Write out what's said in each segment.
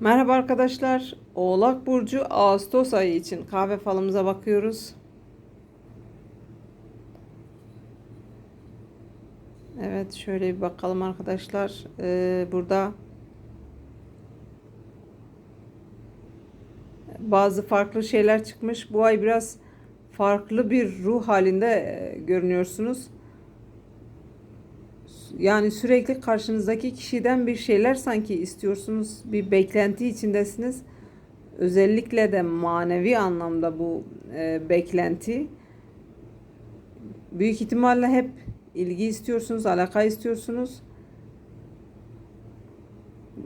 Merhaba arkadaşlar. Oğlak Burcu Ağustos ayı için kahve falımıza bakıyoruz. Evet şöyle bir bakalım arkadaşlar. Ee, burada bazı farklı şeyler çıkmış. Bu ay biraz farklı bir ruh halinde e, görünüyorsunuz. Yani sürekli karşınızdaki kişiden bir şeyler sanki istiyorsunuz. Bir beklenti içindesiniz. Özellikle de manevi anlamda bu e, beklenti. Büyük ihtimalle hep ilgi istiyorsunuz, alaka istiyorsunuz.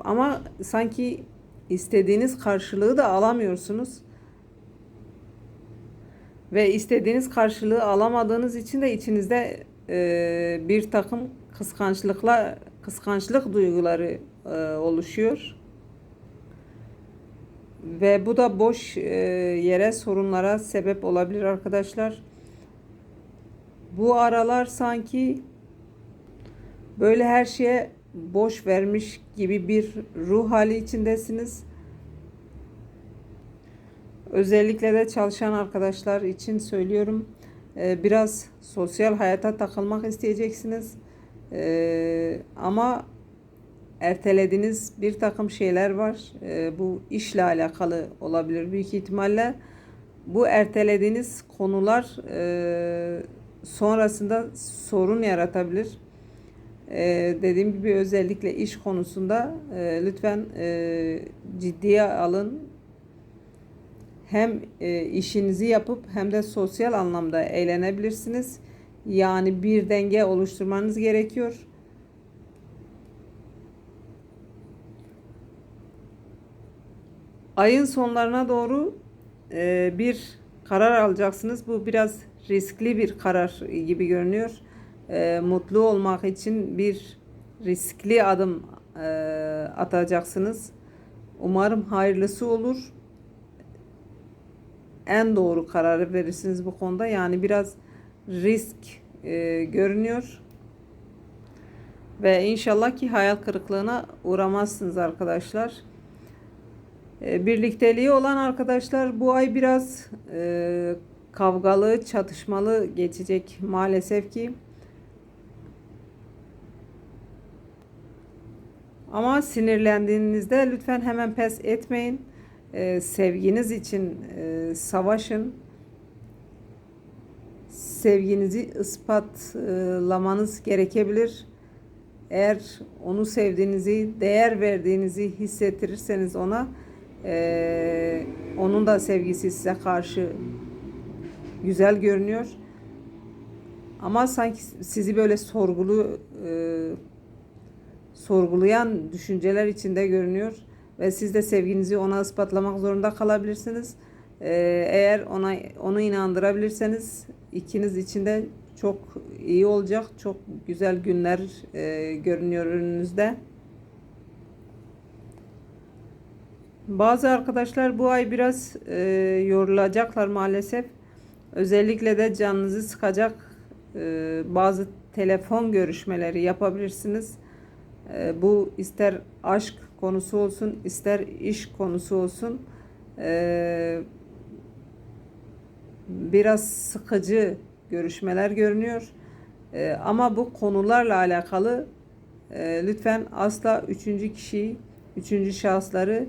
Ama sanki istediğiniz karşılığı da alamıyorsunuz. Ve istediğiniz karşılığı alamadığınız için de içinizde e, bir takım kıskançlıkla kıskançlık duyguları e, oluşuyor. Ve bu da boş e, yere sorunlara sebep olabilir arkadaşlar. Bu aralar sanki böyle her şeye boş vermiş gibi bir ruh hali içindesiniz. Özellikle de çalışan arkadaşlar için söylüyorum. Ee, biraz sosyal hayata takılmak isteyeceksiniz. Ee, ama ertelediğiniz bir takım şeyler var. Ee, bu işle alakalı olabilir büyük ihtimalle. Bu ertelediğiniz konular e, sonrasında sorun yaratabilir. Ee, dediğim gibi özellikle iş konusunda e, lütfen e, ciddiye alın. Hem e, işinizi yapıp hem de sosyal anlamda eğlenebilirsiniz. Yani bir denge oluşturmanız gerekiyor. Ayın sonlarına doğru e, bir karar alacaksınız. Bu biraz riskli bir karar gibi görünüyor. E, mutlu olmak için bir riskli adım e, atacaksınız. Umarım hayırlısı olur. En doğru kararı verirsiniz bu konuda. Yani biraz risk e, görünüyor. Ve inşallah ki hayal kırıklığına uğramazsınız arkadaşlar. E, birlikteliği olan arkadaşlar bu ay biraz e, kavgalı, çatışmalı geçecek maalesef ki. Ama sinirlendiğinizde lütfen hemen pes etmeyin. E, sevginiz için e, savaşın sevginizi ispatlamanız gerekebilir. Eğer onu sevdiğinizi, değer verdiğinizi hissettirirseniz ona, e, onun da sevgisi size karşı güzel görünüyor. Ama sanki sizi böyle sorgulu, e, sorgulayan düşünceler içinde görünüyor ve siz de sevginizi ona ispatlamak zorunda kalabilirsiniz. E, eğer ona onu inandırabilirseniz ikiniz için de çok iyi olacak. Çok güzel günler e, görünüyor önünüzde. Bazı arkadaşlar bu ay biraz e, yorulacaklar maalesef. Özellikle de canınızı sıkacak e, bazı telefon görüşmeleri yapabilirsiniz. E, bu ister aşk konusu olsun, ister iş konusu olsun. E, biraz sıkıcı görüşmeler görünüyor. E, ama bu konularla alakalı e, lütfen asla üçüncü kişiyi, üçüncü şahısları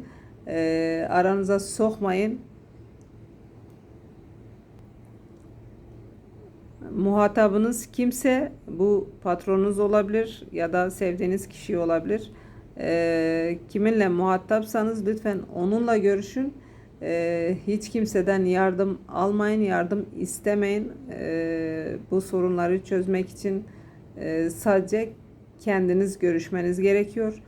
e, aranıza sokmayın. Muhatabınız kimse bu patronunuz olabilir ya da sevdiğiniz kişi olabilir. E, kiminle muhatapsanız lütfen onunla görüşün e, hiç kimseden yardım almayın, yardım istemeyin. E, bu sorunları çözmek için e, sadece kendiniz görüşmeniz gerekiyor.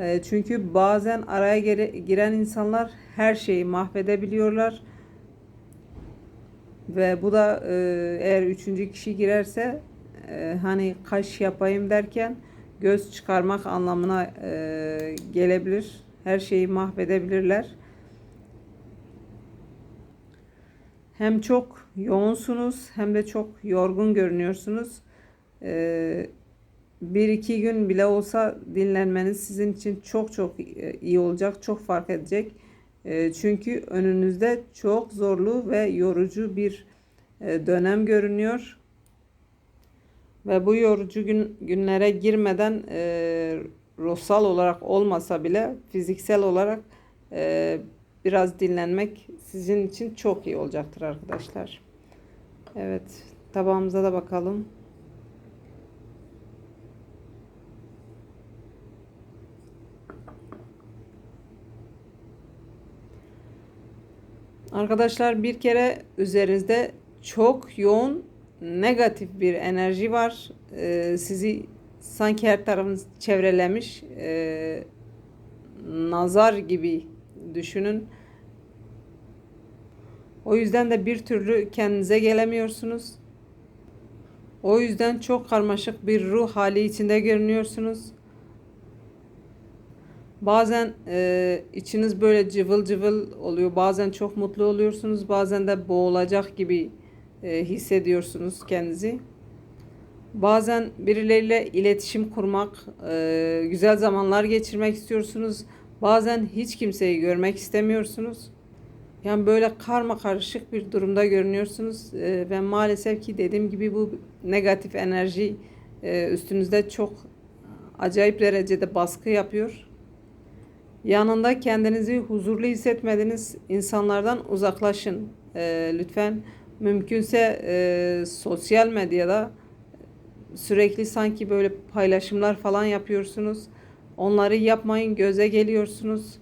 E, çünkü bazen araya giren insanlar her şeyi mahvedebiliyorlar. Ve bu da e, eğer üçüncü kişi girerse e, hani kaş yapayım derken göz çıkarmak anlamına e, gelebilir. Her şeyi mahvedebilirler. Hem çok yoğunsunuz hem de çok yorgun görünüyorsunuz. Ee, bir iki gün bile olsa dinlenmeniz sizin için çok çok e, iyi olacak, çok fark edecek. E, Çünkü önünüzde çok zorlu ve yorucu bir e, dönem görünüyor. Ve bu yorucu gün, günlere girmeden e, ruhsal olarak olmasa bile fiziksel olarak e, biraz dinlenmek sizin için çok iyi olacaktır arkadaşlar. Evet, tabağımıza da bakalım. Arkadaşlar bir kere üzerinizde çok yoğun negatif bir enerji var. Ee, sizi sanki her tarafınız çevrelemiş. Ee, nazar gibi düşünün. O yüzden de bir türlü kendinize gelemiyorsunuz. O yüzden çok karmaşık bir ruh hali içinde görünüyorsunuz. Bazen e, içiniz böyle cıvıl cıvıl oluyor. Bazen çok mutlu oluyorsunuz. Bazen de boğulacak gibi e, hissediyorsunuz kendinizi. Bazen birileriyle iletişim kurmak, e, güzel zamanlar geçirmek istiyorsunuz. Bazen hiç kimseyi görmek istemiyorsunuz. Yani böyle karma karışık bir durumda görünüyorsunuz E, ve maalesef ki dediğim gibi bu negatif enerji e, üstünüzde çok acayip derecede baskı yapıyor. Yanında kendinizi huzurlu hissetmediğiniz insanlardan uzaklaşın e, lütfen. Mümkünse e, sosyal medyada sürekli sanki böyle paylaşımlar falan yapıyorsunuz. Onları yapmayın, göze geliyorsunuz.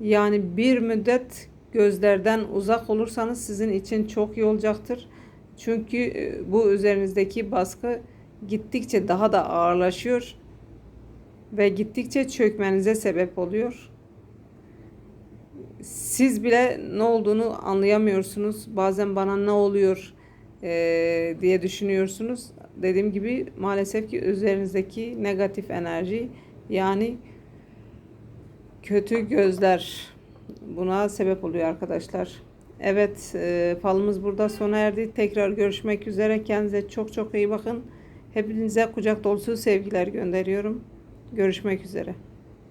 Yani bir müddet gözlerden uzak olursanız sizin için çok iyi olacaktır. Çünkü e, bu üzerinizdeki baskı gittikçe daha da ağırlaşıyor ve gittikçe çökmenize sebep oluyor. Siz bile ne olduğunu anlayamıyorsunuz. Bazen bana ne oluyor eee, diye düşünüyorsunuz. Dediğim gibi maalesef ki üzerinizdeki negatif enerji yani kötü gözler buna sebep oluyor arkadaşlar. Evet e, falımız burada sona erdi. Tekrar görüşmek üzere. Kendinize çok çok iyi bakın. Hepinize kucak dolusu sevgiler gönderiyorum. Görüşmek üzere.